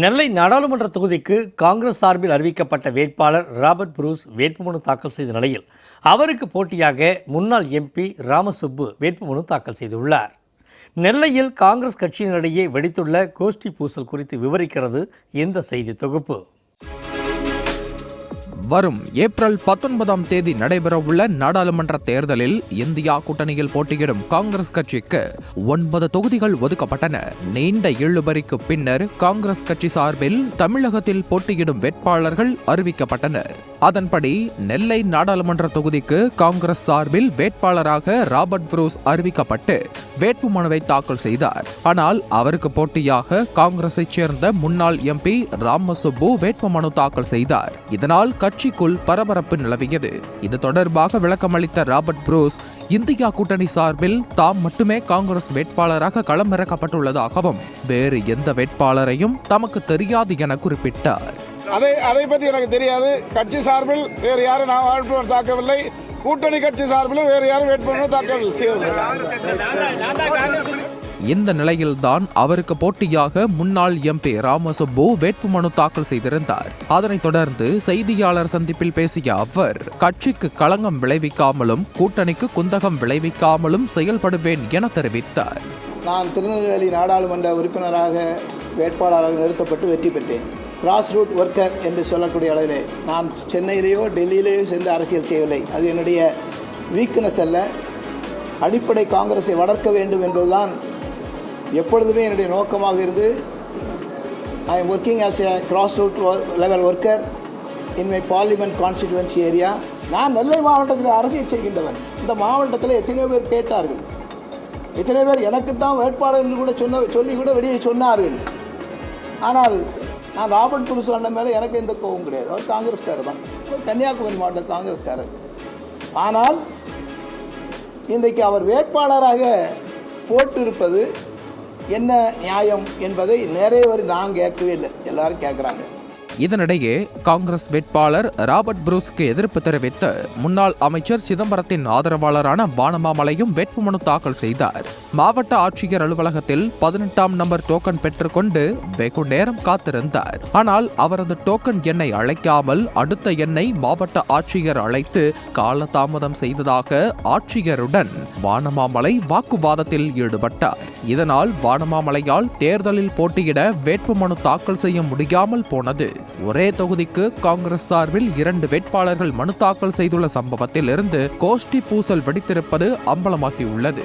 நெல்லை நாடாளுமன்ற தொகுதிக்கு காங்கிரஸ் சார்பில் அறிவிக்கப்பட்ட வேட்பாளர் ராபர்ட் புரூஸ் வேட்புமனு தாக்கல் செய்த நிலையில் அவருக்கு போட்டியாக முன்னாள் எம்பி ராமசுப்பு வேட்புமனு தாக்கல் செய்துள்ளார். நெல்லையில் காங்கிரஸ் கட்சியினிடையே வெடித்துள்ள கோஷ்டி பூசல் குறித்து விவரிக்கிறது இந்த செய்தி தொகுப்பு? வரும் ஏப்ரல் பத்தொன்பதாம் தேதி நடைபெறவுள்ள நாடாளுமன்ற தேர்தலில் இந்தியா கூட்டணியில் போட்டியிடும் காங்கிரஸ் கட்சிக்கு ஒன்பது தொகுதிகள் ஒதுக்கப்பட்டன. நீண்ட இழுபறிக்கு பின்னர் காங்கிரஸ் கட்சி சார்பில் தமிழகத்தில் போட்டியிடும் வேட்பாளர்கள் அறிவிக்கப்பட்டனர். அதன்படி நெல்லை நாடாளுமன்ற தொகுதிக்கு காங்கிரஸ் சார்பில் வேட்பாளராக ராபர்ட் புரூஸ் அறிவிக்கப்பட்டு வேட்புமனுவை தாக்கல் செய்தார். ஆனால் அவருக்கு போட்டியாக காங்கிரஸைச் சேர்ந்த முன்னாள் எம்பி ராமசுப்பு வேட்புமனு தாக்கல் செய்தார். இதனால் கட்சிக்குள் பரபரப்பு நிலவியது. இது தொடர்பாக விளக்கமளித்த ராபர்ட் புரூஸ் இந்தியா கூட்டணி சார்பில் தாம் மட்டுமே காங்கிரஸ் வேட்பாளராக களமிறக்கப்பட்டுள்ளதாகவும் வேறு எந்த வேட்பாளரையும் தமக்கு தெரியாது என குறிப்பிட்டார். அதை அதை பத்தி எனக்கு தெரியாது. கட்சி சார்பில் வேறு யாரும் நான் வேட்புமனு தாக்கவில்லை. கூட்டணி கட்சி சார்பிலும் வேறு யாரும் வேட்புமனு தாக்கல் செய்யவில்லை இந்த நிலையில்தான் அவருக்கு போட்டியாக முன்னாள் எம்பி ராமசுப்பு வேட்புமனு தாக்கல் செய்திருந்தார். அதனைத் தொடர்ந்து செய்தியாளர் சந்திப்பில் பேசிய அவர் கட்சிக்கு களங்கம் விளைவிக்காமலும் கூட்டணிக்கு குந்தகம் விளைவிக்காமலும் செயல்படுவேன் என தெரிவித்தார். நான் திருநெல்வேலி நாடாளுமன்ற உறுப்பினராக வேட்பாளராக நிறுத்தப்பட்டு வெற்றி பெற்றேன். கிராஸ் ரூட் ஒர்க்கர் என்று சொல்லக்கூடிய அளவிலே. நான் சென்னையிலேயோ டெல்லியிலேயோ சென்று அரசியல் செய்யவில்லை. அது என்னுடைய வீக்னஸ் அல்ல. அடிப்படை காங்கிரஸை வளர்க்க வேண்டும் என்பதுதான் எப்பொழுதுமே என்னுடைய நோக்கமாக இருந்து I am working as a grass root level worker in my parliament constituency area நான் நெல்லை மாவட்டத்தில் அரசியல் செய்கின்றவன். இந்த மாவட்டத்தில் எத்தனையோ பேர் கேட்டார்கள். எத்தனை பேர் எனக்கு தான் வேட்பாளர் என்று கூட சொன்ன சொல்லி கூட வெளியே சொன்னார்கள். ஆனால் நான் ராபர்ட் புருஷ் அண்ணன் மேலே எனக்கு எந்த கோபம் கிடையாது. அவர் காங்கிரஸ்காரர் தான். கன்னியாகுமரி மாவட்ட காங்கிரஸ்காரர். ஆனால் இன்றைக்கு அவர் வேட்பாளராக போட்டிருப்பது என்ன நியாயம் என்பதை நிறைய பேர் நான் கேட்கவே இல்லை. எல்லாரும் கேட்குறாங்க. இதனிடையே காங்கிரஸ் வேட்பாளர் ராபர்ட் புரூஸ்க்கு எதிர்ப்பு தெரிவித்து முன்னாள் அமைச்சர் சிதம்பரத்தின் ஆதரவாளரான வானமாமலையும் வேட்புமனு தாக்கல் செய்தார். மாவட்ட ஆட்சியர் அலுவலகத்தில் பதினெட்டாம் நம்பர் டோக்கன் பெற்றுக்கொண்டு வெகு நேரம் காத்திருந்தார். ஆனால் அவரது டோக்கன் எண்ணை அழைக்காமல் அடுத்த எண்ணை மாவட்ட ஆட்சியர் அழைத்து காலதாமதம் செய்ததாக ஆட்சியருடன் வானமாமலை வாக்குவாதத்தில் ஈடுபட்டார். இதனால் வானமாமலையால் தேர்தலில் போட்டியிட வேட்புமனு தாக்கல் செய்ய முடியாமல் போனது. ஒரே தொகுதிக்கு காங்கிரஸ் சார்பில் இரண்டு வேட்பாளர்கள் மனு தாக்கல் செய்துள்ள சம்பவத்தில் இருந்து கோஷ்டி பூசல் வெடித்திருப்பது அம்பலமாகியுள்ளது.